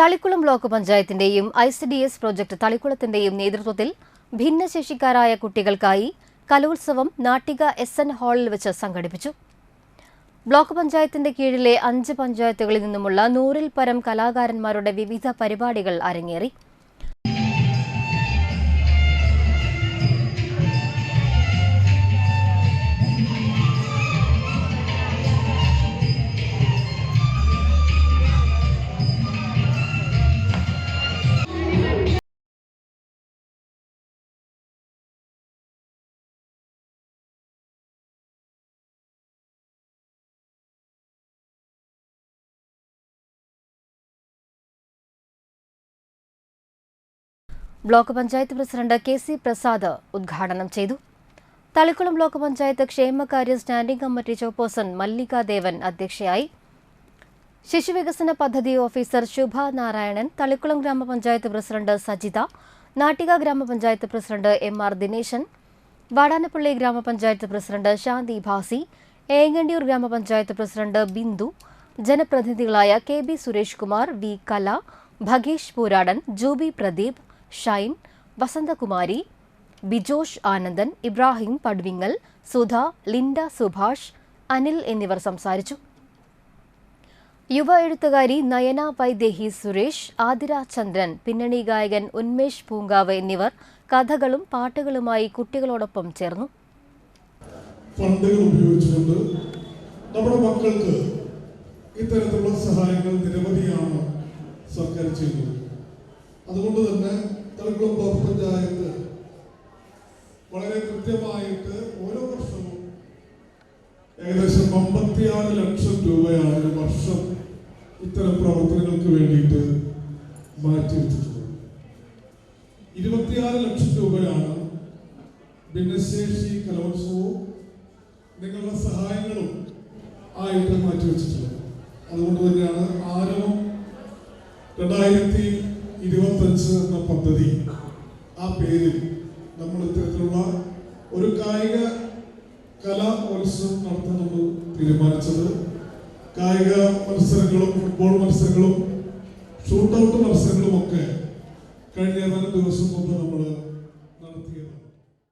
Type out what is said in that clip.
Thalikkulam block പഞ്ചായത്തിന്റെയും I C D S project തളിക്കുളത്തിന്റെയും നേതൃത്വത്തിൽ ഭിന്നശേഷിക്കാരായ കുട്ടികൾക്കായി കലോത്സവം നാട്ടിക എസ് എൻ ഹാളിൽ വെച്ച് സംഘടിപ്പിച്ചു. ബ്ലോക്ക് പഞ്ചായത്തിന്റെ കീഴിലെ അഞ്ച് പഞ്ചായത്തുകളിൽ നിന്നുമുള്ള നൂറിൽ പരം കലാകാരന്മാരുടെ വിവിധ പരിപാടികൾ അരങ്ങേറി. Block panchayat president K C Prasad ഉദ്ഘാടനം ചെയ്തു. തളിക്കുളം ബ്ലോക്ക് പഞ്ചായത്ത് ക്ഷേമകാര്യ standing committee chairperson Mallika Devan അധ്യക്ഷയായി. ശിശുവികസന പദ്ധതി ഓഫീസർ ശുഭ നാരായണൻ തളിക്കുളം ഗ്രാമപഞ്ചായത്ത് പ്രസിഡന്റ് സജിത നാട്ടിക ഗ്രാമപഞ്ചായത്ത് president M R Dineshan Vadanappally ഗ്രാമപഞ്ചായത്ത് പ്രസിഡന്റ് ശാന്തി ഭാസി ഏങ്ങണ്ടിയൂർ ഗ്രാമപഞ്ചായത്ത് president Bindu ജനപ്രതിനിധികളായ K B Suresh Kumar V Kala Bhagesh Pooradan Juby Pradeep Shine Vasanthakumari Bijosh Anandan Ibrahim Padwingal Sudha Linda Subhash Anil എന്നിവർ സംസാരിച്ചു. യുവ എഴുത്തുകാരി നയന വൈദേഹി സുരേഷ് ആതിര ചന്ദ്രൻ പിന്നണി ഗായകൻ ഉന്മേഷ് പൂങ്കാവ് എന്നിവർ കഥകളും പാട്ടുകളുമായി കുട്ടികളോടൊപ്പം ചേർന്നു. ഉപയോഗിച്ചുകൊണ്ട് നമ്മുടെ മക്കൾക്ക് ഇത്തരത്തിലുള്ള സഹായങ്ങൾ നിരവധിയാണ് സർക്കാർ ചെയ്യുന്നത്. അതുകൊണ്ട് തന്നെ തളിക്കുളം ബ്ലോക്ക് പഞ്ചായത്ത് വളരെ കൃത്യമായിട്ട് ഓരോ വർഷവും ഏകദേശം അമ്പത്തിയാറ് ലക്ഷം രൂപയാണ് വർഷം ഇത്തരം പ്രവർത്തനങ്ങൾക്ക് വേണ്ടിയിട്ട് മാറ്റി വെച്ചിട്ടുള്ളത് ഇരുപത്തിയാറ് ലക്ഷം രൂപയാണ് ഭിന്നശേഷി കലോത്സവവും നിങ്ങളുടെ സഹായങ്ങളും ആയിട്ട് മാറ്റിവെച്ചിട്ടുള്ളത്. ഇരുപത്തഞ്ച് എന്ന പദ്ധതി ആ പേരിൽ നമ്മൾ ഇത്തരത്തിലുള്ള ഒരു കായിക കലാ മത്സരം നടത്താൻ നമ്മൾ തീരുമാനിച്ചത്. കായിക മത്സരങ്ങളും ഫുട്ബോൾ മത്സരങ്ങളും ഷൂട്ടൗട്ട് മത്സരങ്ങളും ഒക്കെ